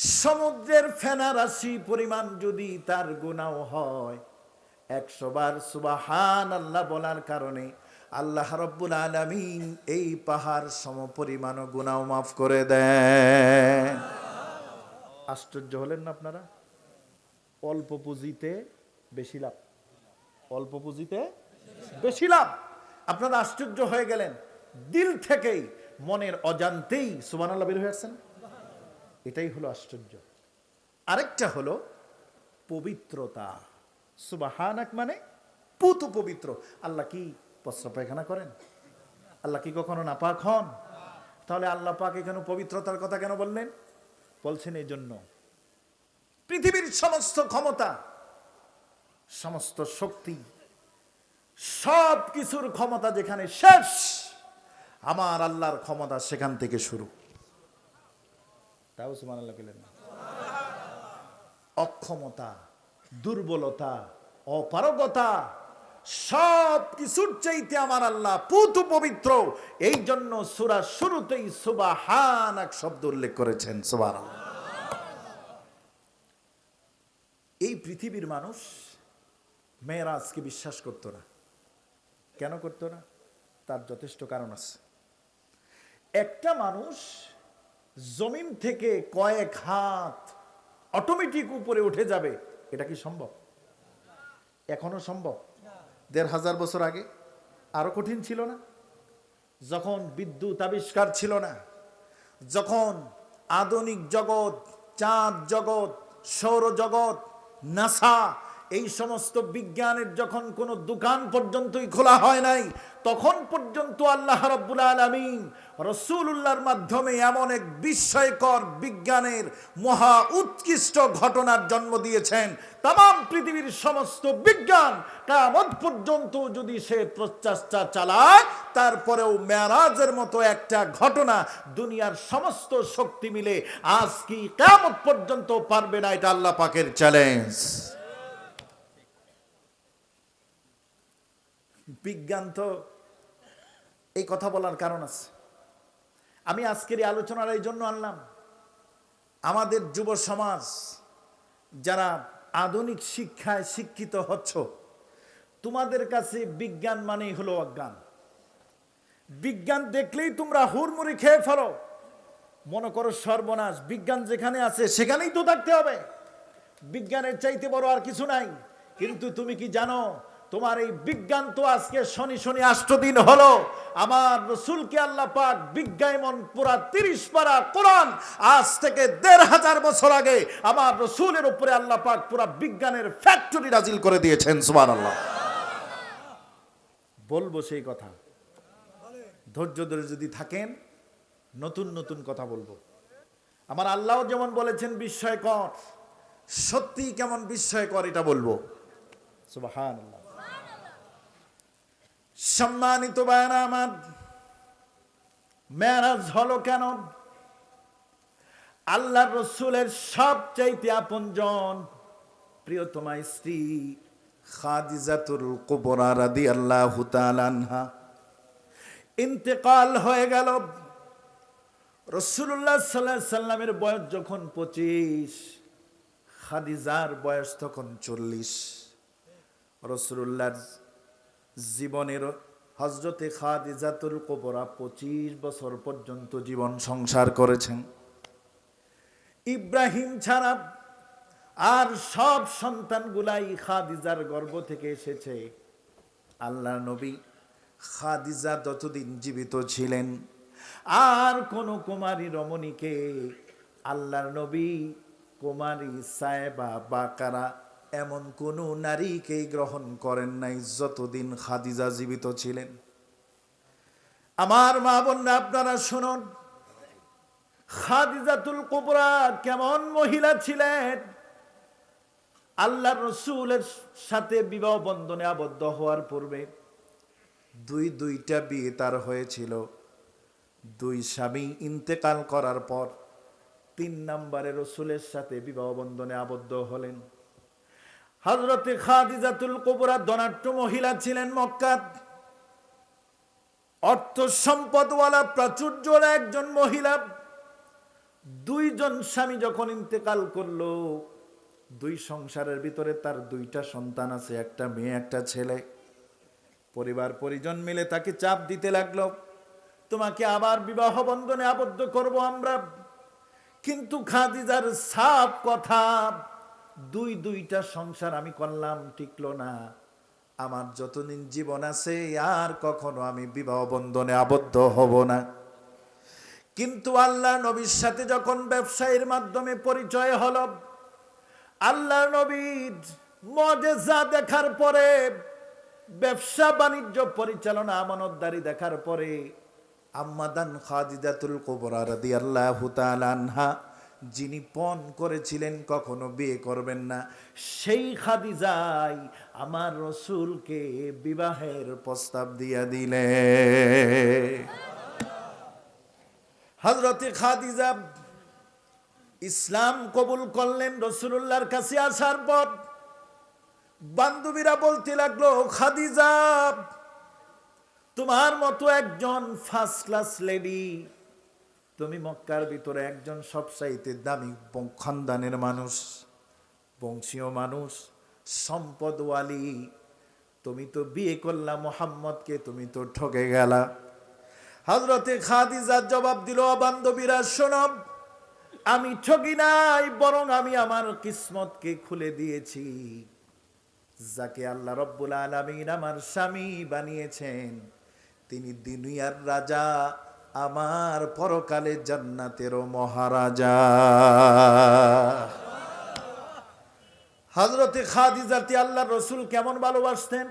সমুদ্রের ফেনা রাশি পরিমাণ যদি তার গুণাও হয়, একশো বার সুবাহান আল্লাহ বলার কারণে আল্লাহ রব্বুল আলমিন এই পাহাড় সম পরিমাণ গুণাও মাফ করে দেন। আশ্চর্য হলেন না আপনারা? অল্প পুঁজিতে বেশি লাভ। অল্প পুঁজিতে বেশি লাভ। আপনারা আশ্চর্য হয়ে গেলেন। দিল থেকেই, মনের অজান্তেই সুবান আল্লাহ বের হয়ে আসছেন। এটাই হলো আশ্চর্য। আরেকটা হলো পবিত্রতা। সুবাহানাক মানে পুত পবিত্র। আল্লাহ কি পস্র পায়খানা করেন? আল্লাহ কি কখনো নাপাক হন? তাহলে আল্লাহ পাক এখানে পবিত্রতার কথা কেন বললেন? বলছেন এই জন্য পৃথিবীর সমস্ত ক্ষমতা, সমস্ত শক্তি সব কিছুর ক্ষমতা যেখানে শেষ, আমার আল্লাহর ক্ষমতা সেখান থেকে শুরু। তাও না। অক্ষমতা, দুর্বলতা, অপারগতা সব কিছুর চাইতে আমার আল্লাহ পুত পবিত্র। এই জন্য সুরা শুরুতেই সুবাহান এক শব্দ উল্লেখ করেছেন সুবার এই পৃথিবীর মানুষ মেয়েরা আজকে বিশ্বাস করতো না। কেন করতো না? তার যথেষ্ট কারণ আছে। একটা মানুষ জমিন থেকে কয়েক হাত অটোমেটিক উপরে উঠে যাবে, এটা কি সম্ভব? এখনও সম্ভব? দেড় হাজার বছর আগে আরও কঠিন ছিল না? যখন বিদ্যুৎ আবিষ্কার ছিল না, যখন আধুনিক জগৎ, চাঁদ জগৎ, সৌরজগৎ, নাসা এই সমস্ত বিজ্ঞানের যখন কোনো দোকান পর্যন্তই খোলা হয় নাই, তখন পর্যন্ত আল্লাহ রব্বুল আলমিন রসুল্লাহর মাধ্যমে এমন এক বিস্ময়কর বিজ্ঞানের মহা উৎকৃষ্ট ঘটনার জন্ম দিয়েছেন। তাম পৃথিবীর সমস্ত বিজ্ঞান কামত পর্যন্ত যদি সে প্রচেষ্টা চালায়, তারপরেও মেয়ারাজের মতো একটা ঘটনা দুনিয়ার সমস্ত শক্তি মিলে আজ কি কামত পর্যন্ত পারবে না, এটা আল্লাহ পাকের চ্যালেঞ্জ বিজ্ঞান তো এই কথা বলার কারণ আছে। আমি আজকের এই আলোচনার এই জন্য আনলাম। আমাদের যুব সমাজ যারা আধুনিক শিক্ষায় শিক্ষিত হচ্ছ, তোমাদের কাছে বিজ্ঞান মানেই হলো অজ্ঞান। বিজ্ঞান দেখলেই তোমরা হুড়মুড়ি খেয়ে ফেলো। মনে করো সর্বনাশ, বিজ্ঞান যেখানে আছে সেখানেই তো থাকতে হবে। বিজ্ঞানের চাইতে বড় আর কিছু নাই। কিন্তু তুমি কি জানো তোমার এই বিজ্ঞান তো আজকে শনি শনি আষ্ট দিন হলো। আমার রসুলকে আল্লাহ পাক বিজ্ঞায়মন পুরা তিরিশ পারা কোরআন আজ থেকে দেড় হাজার বছর আগে আমার রসুলের উপরে আল্লাহ পাক পুরা বিজ্ঞানের ফ্যাক্টরি রাজিল করে দিয়েছেন সুমান আল্লাহ বলব সেই কথা। ধৈর্য ধরে যদি থাকেন, নতুন নতুন কথা বলব। আমার আল্লাহ যেমন বলেছেন বিস্ময়কর সত্যি কেমন বিস্ময়কর এটা বলব। সুবাহান আল্লাহ সম্মানিত বায়না আমার মেয়ারাজ হলো কেন? আল্লাহ রসুলের সবচাইতে আপনজন প্রিয়তমা স্ত্রী খাদিজাতুল কুবরা রাদি আল্লাহ আনহা। ইন্তেকাল হয়ে গেল। রসুল্লাহ সাল্লাহ সাল্লামের বয়স যখন পঁচিশ, খাদিজার বয়স তখন চল্লিশ। রসুল্লাহর জীবনের হজরতে খাদিজাতুল কোবরা পঁচিশ বছর পর্যন্ত জীবন সংসার করেছেন। ইব্রাহিম ছাড়া আর সব সন্তানগুলাই খাদিজার গর্ভ থেকে এসেছে। আল্লাহ নবী খাদিজা যতদিন জীবিত ছিলেন, আর কোন কুমারী রমণীকে আল্লাহর নবী কুমারী সাহেবা বাকারা এমন কোন নারীকে গ্রহণ করেন নাই যতদিন খাদিজা জীবিত ছিলেন। আমার মা বোনরা, আপনারা শুনুন, খাদিজাতুল কুবরা কেমন মহিলা ছিলেন। আল্লাহ রসুলের সাথে বিবাহ বন্ধনে আবদ্ধ হওয়ার পূর্বে দুই দুইটা বিয়ে তার হয়েছিল। দুই স্বামী ইন্তেকাল করার পর তিন নম্বরে রসুলের সাথে বিবাহ বন্ধনে আবদ্ধ হলেন। হজরতে খাদিজাতুল কোবরা ধনাট্য মহিলা ছিলেন মক্কাত অর্থ সম্পদওয়ালা প্রাচুর্যর একজন মহিলা। দুইজন স্বামী যখন ইন্তেকাল করল, দুই সংসারের ভিতরে তার দুইটা সন্তান আছে, একটা মেয়ে, একটা ছেলে। পরিবার, পরিজন মিলে তাকে চাপ দিতে লাগল, তোমাকে আবার বিবাহ বন্ধনে আবদ্ধ করব আমরা। কিন্তু খাদিজার সাপ কথা দুই দুইটা সংসার আমি করলাম, টিকলো না। আমার যতদিন জীবন আছে, আর কখনো আমি বিবাহ বন্ধনে আবদ্ধ হব না। কিন্তু আল্লাহ নবীর সাথে যখন ব্যবসায়ীর মাধ্যমে পরিচয় হলো, আল্লাহ নবীর মজেজা দেখার পরে, ব্যবসা বাণিজ্য পরিচালনা আমানতদারি দেখার পরে, আম্মাদান খাদিজাতুল কুবরা রাদিয়াল্লাহু তাআলা আনহা যিনি পণ করেছিলেন কখনো বিয়ে করবেন না। সেই খাদিজাই আমার রসুলকে বিবাহের প্রস্তাব দিয়া দিলে। হজরতে খাদিজা ইসলাম কবুল করলেন রসুল্লাহর কাছে আসার পর। বান্ধবীরা বলতে লাগল, খাদিজা, তোমার মতো একজন ফার্স্ট ক্লাস লেডি তুমি মক্কার ভিতরে একজন সবসাইতে দামি খানদানের মানুষ, বংশীয় মানুষ, সম্পদওয়ালি। তুমি তো বিয়ে করলা মোহাম্মদকে, তুমি তো ঠকে গেলা। হজরতে খাদিজার জবাব দিল, "ও বান্ধবীরা শোনব আমি ঠকি নাই, বরং আমি আমার কিসমতকে খুলে দিয়েছি। যাকে আল্লাহ রব্বুল আলমিন আমার স্বামী বানিয়েছেন, তিনি দুনিয়ার রাজা। আমার পরকালে জান্নাতেরও মহারাজা। হজরতে খাদিজাতি আল্লাহ রসুল কেমন ভালোবাসতেন?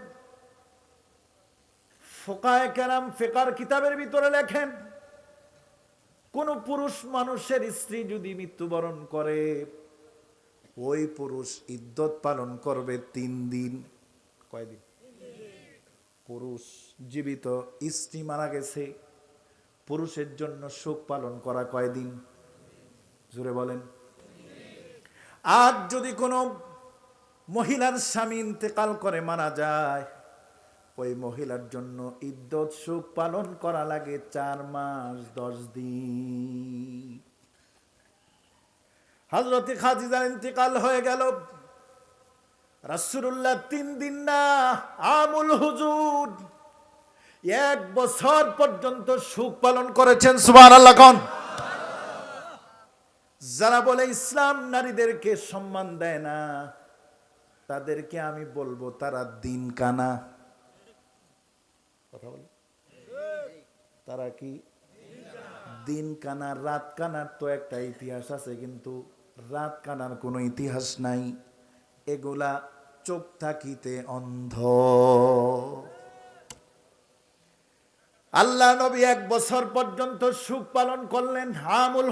ফোকায় কেরাম ফেকার কিতাবের ভিতরে লেখেন, কোন পুরুষ মানুষের স্ত্রী যদি মৃত্যুবরণ করে, ওই পুরুষ ইদ্যত পালন করবে তিন দিন। কয়দিন? পুরুষ জীবিত, স্ত্রী মারা গেছে। পুরুষের জন্য শোক পালন করা কয়দিন? জুড়ে বলেন। আর যদি কোনো মহিলার স্বামী ইন্তেকাল করে মারা যায়, ওই মহিলার জন্য ইদ্যত সুখ পালন করা লাগে চার মাস, দশ দিন। হজরতে খাদিজার ইন্তেকাল হয়ে গেল। রাসূলুল্লাহ তিন দিন না আমুল হুজুর এক বছর পর্যন্ত সুখ পালন করেছেন সুবান আল্লাহ কন। যারা বলে ইসলাম নারীদেরকে সম্মান দেয় না, তাদেরকে আমি বলব, তারা দিন কানা। কথা বলে? তারা কি? দিন কানা, রাত কানার তো একটা ইতিহাস আছে, কিন্তু রাত কানার কোনো ইতিহাস নাই। এগুলা চোখ থাকিতে অন্ধ। আল্লাহ নবী এক বছর পর্যন্ত সুখ পালন করলেন হামুল